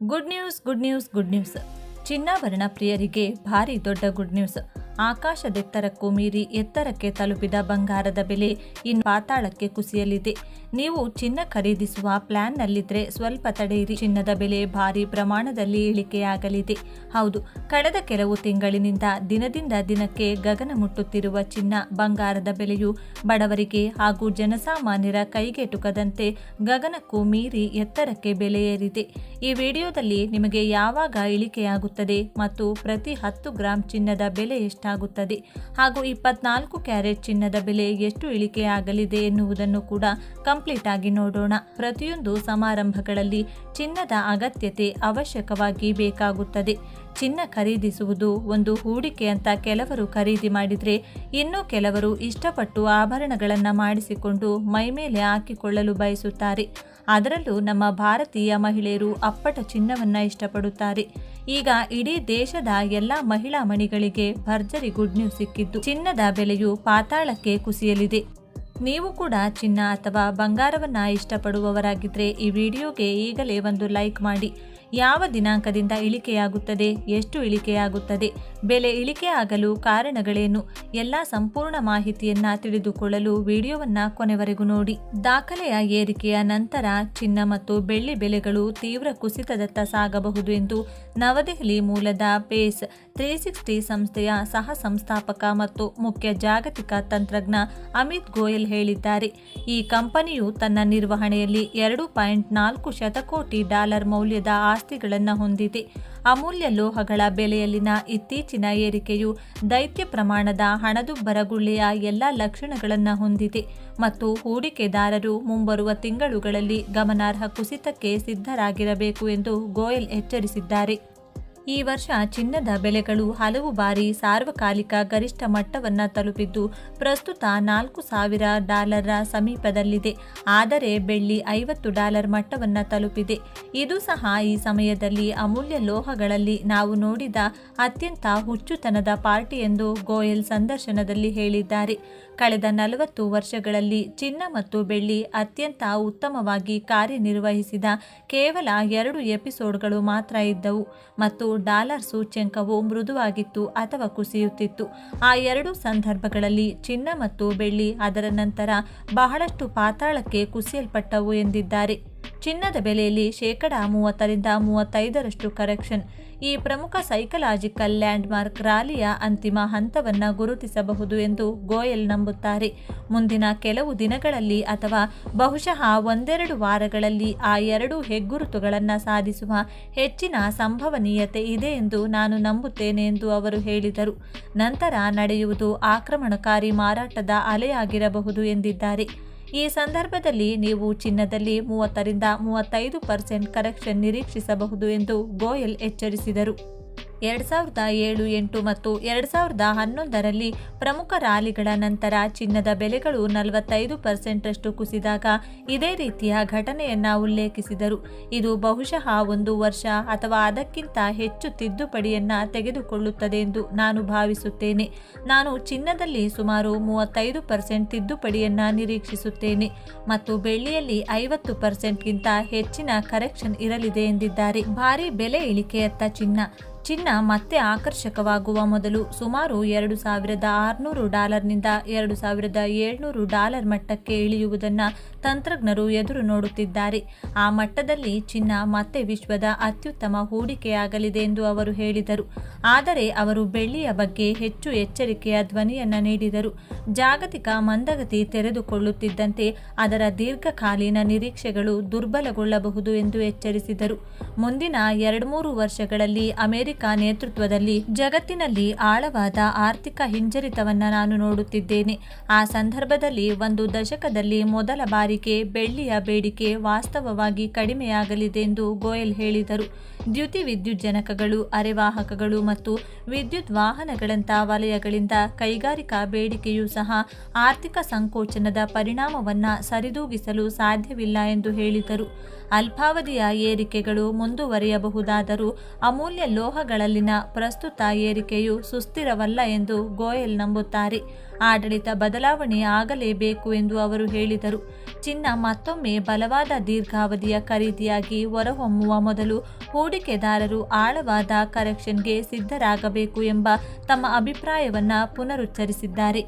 Good news good news good news ಚಿನ್ನಾಭರಣ ಪ್ರಿಯರಿಗೆ ಭಾರಿ ದೊಡ್ಡ ಗುಡ್ ನ್ಯೂಸ್ ಆಕಾಶದೆತ್ತರಕ್ಕೂ ಮೀರಿ ಎತ್ತರಕ್ಕೆ ತಲುಪಿದ ಬಂಗಾರದ ಬೆಲೆ ಇನ್ನು ಪಾತಾಳಕ್ಕೆ ಕುಸಿಯಲಿದೆ. ನೀವು ಚಿನ್ನ ಖರೀದಿಸುವ ಪ್ಲಾನ್ನಲ್ಲಿದ್ದರೆ ಸ್ವಲ್ಪ ತಡೆಯಿರಿ. ಚಿನ್ನದ ಬೆಲೆ ಭಾರಿ ಪ್ರಮಾಣದಲ್ಲಿ ಇಳಿಕೆಯಾಗಲಿದೆ. ಹೌದು, ಕಳೆದ ಕೆಲವು ತಿಂಗಳಿನಿಂದ ದಿನದಿಂದ ದಿನಕ್ಕೆ ಗಗನ ಮುಟ್ಟುತ್ತಿರುವ ಚಿನ್ನ ಬಂಗಾರದ ಬೆಲೆಯು ಬಡವರಿಗೆ ಹಾಗೂ ಜನಸಾಮಾನ್ಯರ ಕೈಗೆಟುಕದಂತೆ ಗಗನಕ್ಕೂ ಮೀರಿ ಎತ್ತರಕ್ಕೆ ಬೆಲೆ ಏರಿದೆ ಈ ವಿಡಿಯೋದಲ್ಲಿ ನಿಮಗೆ ಯಾವಾಗ ಇಳಿಕೆಯಾಗುತ್ತದೆ ಮತ್ತು ಪ್ರತಿ ಹತ್ತು ಗ್ರಾಂ ಚಿನ್ನದ ಬೆಲೆ ಎಷ್ಟಾಗುತ್ತದೆ ಹಾಗೂ ಇಪ್ಪತ್ನಾಲ್ಕು ಕ್ಯಾರೆಟ್ ಚಿನ್ನದ ಬೆಲೆ ಎಷ್ಟು ಇಳಿಕೆಯಾಗಲಿದೆ ಎನ್ನುವುದನ್ನು ಕೂಡ ಕಂಪ್ಲೀಟ್ ಆಗಿ ನೋಡೋಣ. ಪ್ರತಿಯೊಂದು ಸಮಾರಂಭಗಳಲ್ಲಿ ಚಿನ್ನದ ಅಗತ್ಯತೆ ಅವಶ್ಯಕವಾಗಿ ಬೇಕಾಗುತ್ತದೆ. ಚಿನ್ನ ಖರೀದಿಸುವುದು ಒಂದು ಹೂಡಿಕೆ ಅಂತ ಕೆಲವರು ಖರೀದಿ ಮಾಡಿದರೆ ಇನ್ನು ಕೆಲವರು ಇಷ್ಟಪಟ್ಟು ಆಭರಣಗಳನ್ನು ಮಾಡಿಸಿಕೊಂಡು ಮೈಮೇಲೆ ಹಾಕಿಕೊಳ್ಳಲು ಬಯಸುತ್ತಾರೆ. ಅದರಲ್ಲೂ ನಮ್ಮ ಭಾರತೀಯ ಮಹಿಳೆಯರು ಅಪ್ಪಟ ಚಿನ್ನವನ್ನ ಇಷ್ಟಪಡುತ್ತಾರೆ. ಈಗ ಇಡೀ ದೇಶದ ಎಲ್ಲಾ ಮಹಿಳಾ ಮಣಿಗಳಿಗೆ ಭರ್ಜರಿ ಗುಡ್ ನ್ಯೂಸ್ ಸಿಕ್ಕಿದ್ದು ಚಿನ್ನದ ಬೆಲೆಯು ಪಾತಾಳಕ್ಕೆ ಕುಸಿಯಲಿದೆ. ನೀವು ಕೂಡ ಚಿನ್ನ ಅಥವಾ ಬಂಗಾರವನ್ನ ಇಷ್ಟಪಡುವವರಾಗಿದ್ದರೆ ಈ ವಿಡಿಯೋಗೆ ಈಗಲೇ ಒಂದು ಲೈಕ್ ಮಾಡಿ. ಯಾವ ದಿನಾಂಕದಿಂದ ಇಳಿಕೆಯಾಗುತ್ತದೆ, ಎಷ್ಟು ಇಳಿಕೆಯಾಗುತ್ತದೆ, ಬೆಲೆ ಇಳಿಕೆ ಆಗಲು ಕಾರಣಗಳೇನು, ಎಲ್ಲ ಸಂಪೂರ್ಣ ಮಾಹಿತಿಯನ್ನ ತಿಳಿದುಕೊಳ್ಳಲು ವಿಡಿಯೋವನ್ನ ಕೊನೆವರೆಗೂ ನೋಡಿ. ದಾಖಲೆಯ ಏರಿಕೆಯ ನಂತರ ಚಿನ್ನ ಮತ್ತು ಬೆಳ್ಳಿ ಬೆಲೆಗಳು ತೀವ್ರ ಕುಸಿತದತ್ತ ಸಾಗಬಹುದು ಎಂದು ನವದೆಹಲಿ ಮೂಲದ ಪೇಸ್ ತ್ರೀ ಸಿಕ್ಸ್ಟಿ ಸಂಸ್ಥೆಯ ಸಹ ಸಂಸ್ಥಾಪಕ ಮತ್ತು ಮುಖ್ಯ ಜಾಗತಿಕ ತಂತ್ರಜ್ಞ ಅಮಿತ್ ಗೋಯಲ್ ಹೇಳಿದ್ದಾರೆ. ಈ ಕಂಪನಿಯು ತನ್ನ ನಿರ್ವಹಣೆಯಲ್ಲಿ ಎರಡು ಪಾಯಿಂಟ್ ನಾಲ್ಕು ಶತಕೋಟಿ ಡಾಲರ್ ಮೌಲ್ಯದ ಆಸ್ತಿಗಳನ್ನು ಹೊಂದಿದೆ. ಅಮೂಲ್ಯ ಲೋಹಗಳ ಬೆಲೆಯಲ್ಲಿನ ಇತ್ತೀಚಿನ ಏರಿಕೆಯು ದೈತ್ಯ ಪ್ರಮಾಣದ ಹಣದುಬ್ಬರಗುಳ್ಳೆಯ ಎಲ್ಲ ಲಕ್ಷಣಗಳನ್ನು ಹೊಂದಿದೆ ಮತ್ತು ಹೂಡಿಕೆದಾರರು ಮುಂಬರುವ ತಿಂಗಳುಗಳಲ್ಲಿ ಗಮನಾರ್ಹ ಕುಸಿತಕ್ಕೆ ಸಿದ್ಧರಾಗಿರಬೇಕು ಎಂದು ಗೋಯಲ್ ಎಚ್ಚರಿಸಿದ್ದಾರೆ. ಈ ವರ್ಷ ಚಿನ್ನದ ಬೆಲೆಗಳು ಹಲವು ಬಾರಿ ಸಾರ್ವಕಾಲಿಕ ಗರಿಷ್ಠ ಮಟ್ಟವನ್ನು ತಲುಪಿದ್ದು, ಪ್ರಸ್ತುತ ನಾಲ್ಕು ಸಾವಿರ ಡಾಲರ್ರ ಸಮೀಪದಲ್ಲಿದೆ. ಆದರೆ ಬೆಳ್ಳಿ ಐವತ್ತು ಡಾಲರ್ ಮಟ್ಟವನ್ನು ತಲುಪಿದೆ. ಇದು ಸಹ ಈ ಸಮಯದಲ್ಲಿ ಅಮೂಲ್ಯ ಲೋಹಗಳಲ್ಲಿ ನಾವು ನೋಡಿದ ಅತ್ಯಂತ ಹುಚ್ಚುತನದ ಪಾರ್ಟಿ ಎಂದು ಗೋಯಲ್ ಸಂದರ್ಶನದಲ್ಲಿ ಹೇಳಿದ್ದಾರೆ. ಕಳೆದ ನಲವತ್ತು ವರ್ಷಗಳಲ್ಲಿ ಚಿನ್ನ ಮತ್ತು ಬೆಳ್ಳಿ ಅತ್ಯಂತ ಉತ್ತಮವಾಗಿ ಕಾರ್ಯನಿರ್ವಹಿಸಿದ ಕೇವಲ ಎರಡು ಎಪಿಸೋಡ್ಗಳು ಮಾತ್ರ ಇದ್ದವು. ಮತ್ತು ಡಾಲರ್ ಸೂಚ್ಯಂಕವು ಮೃದುವಾಗಿತ್ತು ಅಥವಾ ಕುಸಿಯುತ್ತಿತ್ತು. ಆ ಎರಡು ಸಂದರ್ಭಗಳಲ್ಲಿ ಚಿನ್ನ ಮತ್ತು ಬೆಳ್ಳಿ ಅದರ ನಂತರ ಬಹಳಷ್ಟು ಪಾತಾಳಕ್ಕೆ ಕುಸಿಯಲ್ಪಟ್ಟವು ಎಂದಿದ್ದಾರೆ. ಚಿನ್ನದ ಬೆಲೆಯಲ್ಲಿ ಶೇಕಡ ಮೂವತ್ತರಿಂದ ಮೂವತ್ತೈದರಷ್ಟು ಕರೆಕ್ಷನ್. ಈ ಪ್ರಮುಖ ಸೈಕಲಾಜಿಕಲ್ ಲ್ಯಾಂಡ್ಮಾರ್ಕ್ ರಾಲಿಯ ಅಂತಿಮ ಹಂತವನ್ನು ಗುರುತಿಸಬಹುದು ಎಂದು ಗೋಯಲ್ ನಂಬುತ್ತಾರೆ. ಮುಂದಿನ ಕೆಲವು ದಿನಗಳಲ್ಲಿ ಅಥವಾ ಬಹುಶಃ ಒಂದೆರಡು ವಾರಗಳಲ್ಲಿ ಆ ಎರಡು ಹೆಗ್ಗುರುತುಗಳನ್ನು ಸಾಧಿಸುವ ಹೆಚ್ಚಿನ ಸಂಭವನೀಯತೆ ಇದೆ ಎಂದು ನಾನು ನಂಬುತ್ತೇನೆ ಎಂದು ಅವರು ಹೇಳಿದರು. ನಂತರ ನಡೆಯುವುದು ಆಕ್ರಮಣಕಾರಿ ಮಾರಾಟದ ಅಲೆಯಾಗಿರಬಹುದು ಎಂದಿದ್ದಾರೆ. ಈ ಸಂದರ್ಭದಲ್ಲಿ ನೀವು ಚಿನ್ನದಲ್ಲಿ ಮೂವತ್ತರಿಂದ ಮೂವತ್ತೈದು ಪರ್ಸೆಂಟ್ ಕರೆಕ್ಷನ್ ನಿರೀಕ್ಷಿಸಬಹುದು ಎಂದು ಗೋಯಲ್ ಎಚ್ಚರಿಸಿದರು. ಎರಡು ಸಾವಿರದ ಏಳು ಎಂಟು ಮತ್ತು ಎರಡು ಸಾವಿರದ ಹನ್ನೊಂದರಲ್ಲಿ ಪ್ರಮುಖ ರ್ಯಾಲಿಗಳ ನಂತರ ಚಿನ್ನದ ಬೆಲೆಗಳು ನಲವತ್ತೈದು ಪರ್ಸೆಂಟಷ್ಟು ಕುಸಿದಾಗ ಇದೇ ರೀತಿಯ ಘಟನೆಯನ್ನ ಉಲ್ಲೇಖಿಸಿದರು. ಇದು ಬಹುಶಃ ಒಂದು ವರ್ಷ ಅಥವಾ ಅದಕ್ಕಿಂತ ಹೆಚ್ಚು ತಿದ್ದುಪಡಿಯನ್ನ ತೆಗೆದುಕೊಳ್ಳುತ್ತದೆ ಎಂದು ನಾನು ಭಾವಿಸುತ್ತೇನೆ. ನಾನು ಚಿನ್ನದಲ್ಲಿ ಸುಮಾರು ಮೂವತ್ತೈದು ಪರ್ಸೆಂಟ್ ತಿದ್ದುಪಡಿಯನ್ನ ನಿರೀಕ್ಷಿಸುತ್ತೇನೆ ಮತ್ತು ಬೆಳ್ಳಿಯಲ್ಲಿ ಐವತ್ತು ಪರ್ಸೆಂಟ್ಗಿಂತ ಹೆಚ್ಚಿನ ಕರೆಕ್ಷನ್ ಇರಲಿದೆ ಎಂದಿದ್ದಾರೆ. ಭಾರಿ ಬೆಲೆ ಇಳಿಕೆಯತ್ತ ಚಿನ್ನ. ಚಿನ್ನ ಮತ್ತೆ ಆಕರ್ಷಕವಾಗುವ ಮೊದಲು ಸುಮಾರು ಎರಡು ಸಾವಿರದ ಆರುನೂರು ಡಾಲರ್ನಿಂದ ಎರಡು ಸಾವಿರದ ಏಳ್ನೂರು ಡಾಲರ್ ಮಟ್ಟಕ್ಕೆ ಇಳಿಯುವುದನ್ನು ತಂತ್ರಜ್ಞರು ಎದುರು ನೋಡುತ್ತಿದ್ದಾರೆ. ಆ ಮಟ್ಟದಲ್ಲಿ ಚಿನ್ನ ಮತ್ತೆ ವಿಶ್ವದ ಅತ್ಯುತ್ತಮ ಹೂಡಿಕೆಯಾಗಲಿದೆ ಎಂದು ಅವರು ಹೇಳಿದರು. ಆದರೆ ಅವರು ಬೆಳ್ಳಿಯ ಬಗ್ಗೆ ಹೆಚ್ಚು ಎಚ್ಚರಿಕೆಯ ಧ್ವನಿಯನ್ನು ನೀಡಿದರು. ಜಾಗತಿಕ ಮಂದಗತಿ ತೆರೆದುಕೊಳ್ಳುತ್ತಿದ್ದಂತೆ ಅದರ ದೀರ್ಘಕಾಲೀನ ನಿರೀಕ್ಷೆಗಳು ದುರ್ಬಲಗೊಳ್ಳಬಹುದು ಎಂದು ಎಚ್ಚರಿಸಿದರು. ಮುಂದಿನ ಎರಡು ಮೂರು ವರ್ಷಗಳಲ್ಲಿ ಅಮೆರಿಕ ನೇತೃತ್ವದಲ್ಲಿ ಜಗತ್ತಿನಲ್ಲಿ ಆಳವಾದ ಆರ್ಥಿಕ ಹಿಂಜರಿತವನ್ನು ನಾನು ನೋಡುತ್ತಿದ್ದೇನೆ. ಆ ಸಂದರ್ಭದಲ್ಲಿ ಒಂದು ದಶಕದಲ್ಲಿ ಮೊದಲ ಬಾರಿಗೆ ಬೆಳ್ಳಿಯ ಬೇಡಿಕೆ ವಾಸ್ತವವಾಗಿ ಕಡಿಮೆಯಾಗಲಿದೆ ಎಂದು ಗೋಯಲ್ ಹೇಳಿದರು. ದ್ಯುತಿ ವಿದ್ಯುಜ್ಜನಕಗಳು, ಅರೆವಾಹಕಗಳು ಮತ್ತು ವಿದ್ಯುತ್ ವಾಹನಗಳಂಥ ವಲಯಗಳಿಂದ ಕೈಗಾರಿಕಾ ಬೇಡಿಕೆಯೂ ಸಹ ಆರ್ಥಿಕ ಸಂಕೋಚನದ ಪರಿಣಾಮವನ್ನು ಸರಿದೂಗಿಸಲು ಸಾಧ್ಯವಿಲ್ಲ ಎಂದು ಹೇಳಿದರು. ಅಲ್ಪಾವಧಿಯ ಏರಿಕೆಗಳು ಮುಂದುವರಿಯಬಹುದಾದರೂ ಅಮೂಲ್ಯ ಲೋಹ ಲೋಹಗಳಲ್ಲಿನ ಪ್ರಸ್ತುತ ಏರಿಕೆಯು ಸುಸ್ಥಿರವಲ್ಲ ಎಂದು ಗೋಯಲ್ ನಂಬುತ್ತಾರೆ. ಆಡಳಿತ ಬದಲಾವಣೆ ಆಗಲೇಬೇಕು ಎಂದು ಅವರು ಹೇಳಿದರು. ಚಿನ್ನ ಮತ್ತೊಮ್ಮೆ ಬಲವಾದ ದೀರ್ಘಾವಧಿಯ ಖರೀದಿಯಾಗಿ ಹೊರಹೊಮ್ಮುವ ಮೊದಲು ಹೂಡಿಕೆದಾರರು ಆಳವಾದ ಕರೆಕ್ಷನ್ಗೆ ಸಿದ್ಧರಾಗಬೇಕು ಎಂಬ ತಮ್ಮ ಅಭಿಪ್ರಾಯವನ್ನು ಪುನರುಚ್ಚರಿಸಿದ್ದಾರೆ.